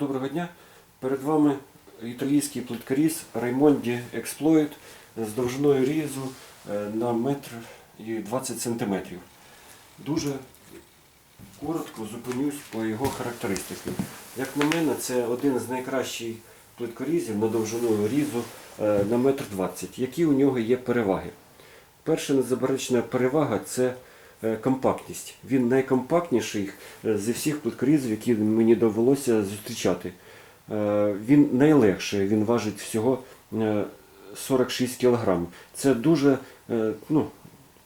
Доброго дня. Перед вами італійський плиткаріз Raimondi Exploit з довжиною різу е, на метр і 20 сантиметрів. Дуже коротко зупинюсь по його характеристикам. Як на мене, це один з найкращих плиткорізів на довжину різу е, на метр 20. Які у нього є переваги? Перша незаперечна перевага це компактність. Він найкомпактніший е, зі всіх плиткорізів, які мені довелося зустрічати. Е, Він найлегший, він важить всього е, 46 кг. Це дуже е, ну,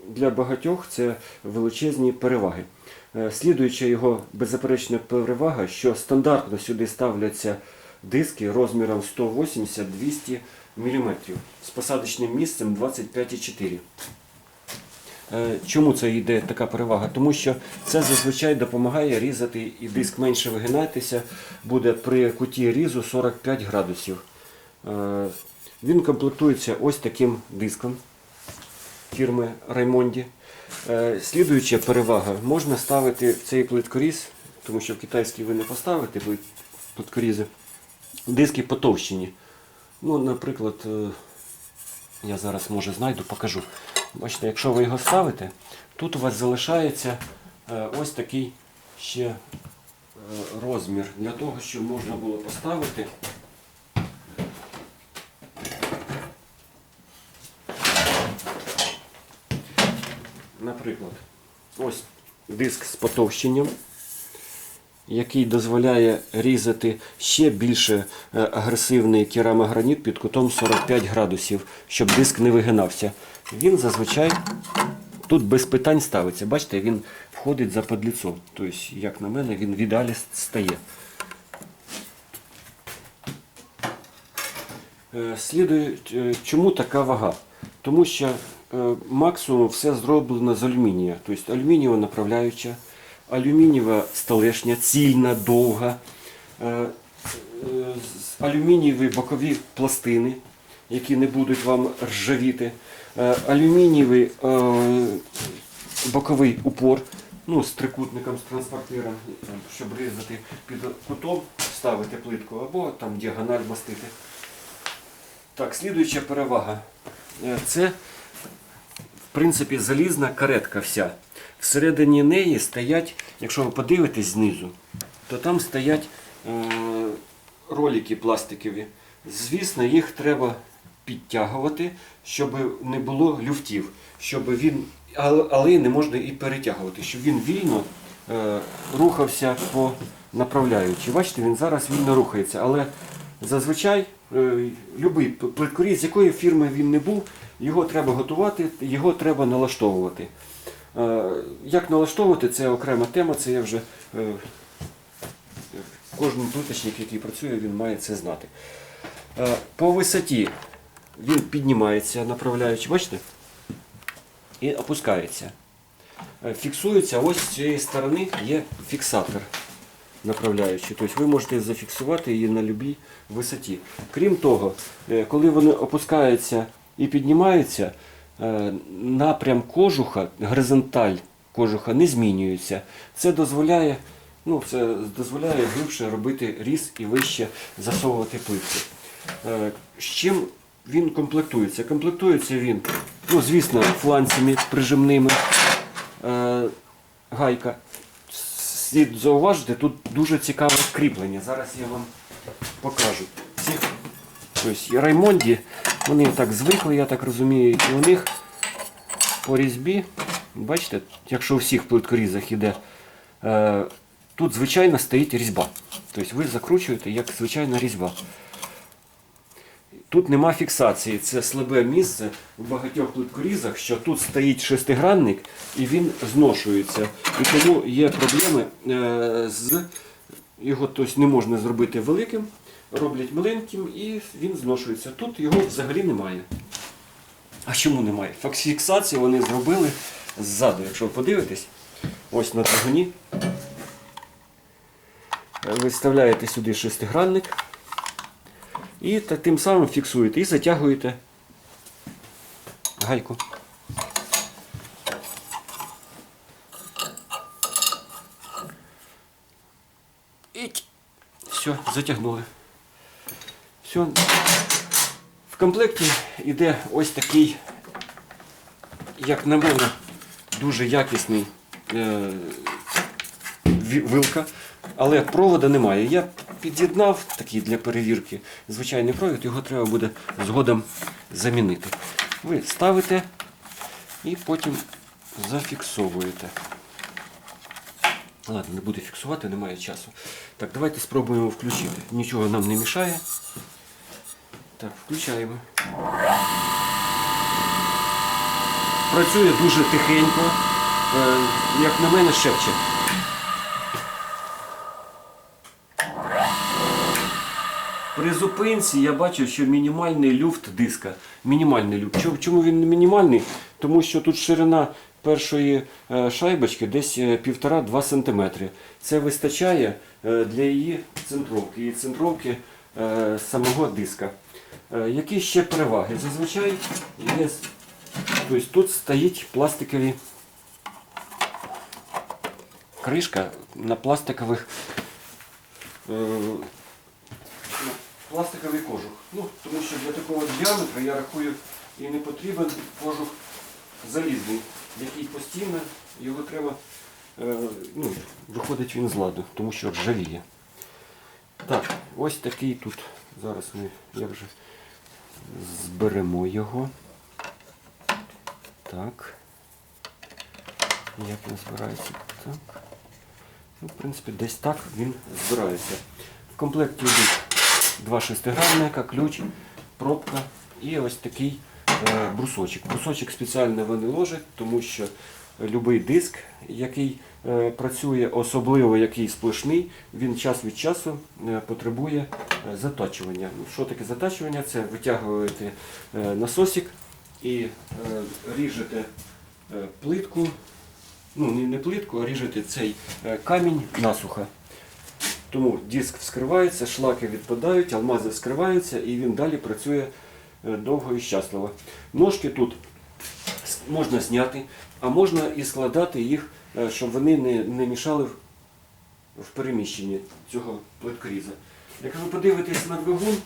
для багатьох це величезні переваги. Е, Слідуюча його беззаперечна перевага, що стандартно сюди ставляться диски розміром 180-200 мм з посадочним місцем 25,4 Е, Чому це йде така перевага? Тому що це зазвичай допомагає різати і диск менше вигинатися буде при куті різу 45 градусів. Е, Він комплектується ось таким диском фірми Raimondi. Е, Слідуюча перевага, можна ставити в цей плиткоріз, тому що в китайський ви не поставите плиткорізи, диски потовщені. Ну, наприклад, е, я зараз може знайду, покажу. Бачите, якщо ви його ставите, тут у вас залишається е, ось такий ще е, розмір для того, щоб можна було поставити. Наприклад, ось диск з потовщенням, який дозволяє різати ще більше е, агресивний керамограніт під кутом 45 градусів, щоб диск не вигинався. Він зазвичай тут без питань ставиться. Бачите, він входить за подліцо. Тобто, як на мене, він в ідеалі стає. Е, Слідує, е, чому така вага? Тому що максимум все зроблено з алюмінія. Тобто алюмінієва направляюча, алюмінієва столешня, цільна, довга, е, е, алюмінієві бокові пластини, які не будуть вам ржавіти, е, алюмінієвий боковий упор, ну, з трикутником, з транспортиром, щоб різати під кутом, ставити плитку або там діагональ мастити. Так, слідуюча перевага. Це, в принципі, залізна каретка вся. Всередині неї стоять, якщо ви подивитесь знизу, то там стоять е, ролики пластикові. Звісно, їх треба підтягувати, щоб не було люфтів, щоб він, але, не можна і перетягувати, щоб він вільно е, рухався по направляючи. Бачите, він зараз вільно рухається, але зазвичай е, п- плиткоріз, з якої фірми він не був, його треба готувати, його треба налаштовувати. Як налаштовувати, це окрема тема, це я вже е, кожен плиточник, який працює, він має це знати. Е, По висоті він піднімається, направляючи, бачите? І опускається. Е, Фіксується ось з цієї сторони є фіксатор направляючий. Тобто ви можете зафіксувати її на будь-якій висоті. Крім того, коли вони опускаються і піднімаються, напрям кожуха, горизонталь кожуха не змінюється. Це дозволяє, ну, це дозволяє глибше робити різ і вище засовувати плитки. Е, З чим він комплектується? Комплектується він, ну, звісно, фланцями прижимними. Е, Гайка. Слід зауважити, тут дуже цікаве кріплення. Зараз я вам покажу. Тобто, Раймонді, вони так звикли, я так розумію, і у них по різьбі, бачите, якщо у всіх плиткорізах іде, е, тут звичайно стоїть різьба. Тобто ви закручуєте як звичайна різьба. Тут нема фіксації, це слабе місце в багатьох плиткорізах, що тут стоїть шестигранник і він зношується. І тому є проблеми е, з його тобто, не можна зробити великим, роблять маленьким і він зношується. Тут його взагалі немає. А чому немає? Фіксацію вони зробили ззаду, якщо ви подивитесь, ось на двигуні. Е, Ви вставляєте сюди шестигранник. І тим самим фіксуєте і затягуєте гайку. І Все, затягнули. Все. В комплекті йде ось такий, як на мене, дуже якісний е, вилка, але провода немає. Я під'єднав такий для перевірки звичайний провід, його треба буде згодом замінити. Ви ставите і потім зафіксовуєте. Ладно, не буду фіксувати, немає часу. Так, давайте спробуємо включити. Нічого нам не мішає. Так, включаємо. Працює дуже тихенько. Е, як на мене, шепче. При зупинці я бачу, що мінімальний люфт диска. Мінімальний люфт. Чому, він мінімальний? Тому що тут ширина першої е, шайбочки десь 1,5-2 см. Це вистачає е, для її центровки і центровки е, самого диска. Е, Які ще переваги? Зазвичай є, тобто тут стоїть пластикові кришка на пластикових е, пластиковий кожух. Ну, тому що для такого діаметру я рахую і не потрібен кожух залізний, який постійно його треба, е, ну, виходить він з ладу, тому що ржавіє. Так, ось такий тут. Зараз ми я вже зберемо його. Так. Як він збирається? Так. Ну, в принципі, десь так він збирається. В комплекті йдуть два шестигранника, ключ, пробка і ось такий е, брусочок. Брусочок спеціально вони ложать, тому що будь-який диск, який е, працює, особливо який сплошний, він час від часу е, потребує е, заточування. Ну, Що таке заточування? Це витягуєте насосик і ріжете плитку, ну не, плитку, а ріжете цей камінь насухо. Тому диск вскривається, шлаки відпадають, алмази вскриваються і він далі працює довго і щасливо. Ножки тут можна зняти, а можна і складати їх, е, щоб вони не, не мішали в, переміщенні цього плиткріза. Як ви подивитесь на двигун,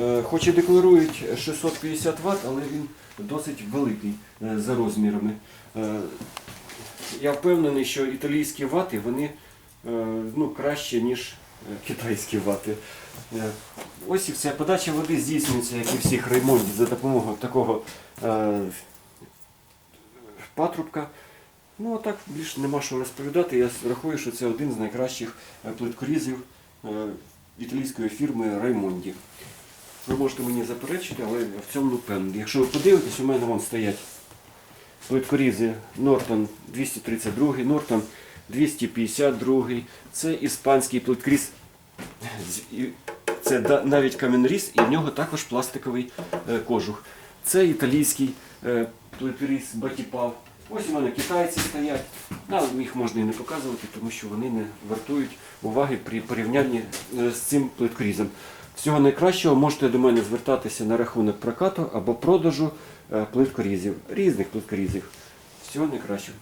е, хоч і декларують 650 Вт, але він досить великий е, за розмірами. Я впевнений, що італійські вати вони ну, краще, ніж китайські вати. Е, Ось і все. Подача води здійснюється, як і всіх ремонтів, за допомогою такого е, патрубка. Ну а так більше нема що розповідати. Я рахую, що це один з найкращих е, плиткорізів е, італійської фірми Раймонді. Ви можете мені заперечити, але в цьому не впевнений. Якщо ви подивитесь, у мене вон стоять плиткорізи Нортон 232, Нортон 252. Це іспанський і- Це навіть каменріз, і в нього також пластиковий е, кожух. Це італійський е, плиткоріз Батіпав. Ось у мене китайці стоять. Але їх можна і не показувати, тому що вони не вартують уваги при порівнянні е, з цим плиткорізом. Всього найкращого можете до мене звертатися на рахунок прокату або продажу плиткорізів, різних плиткорізів. Всього найкращого.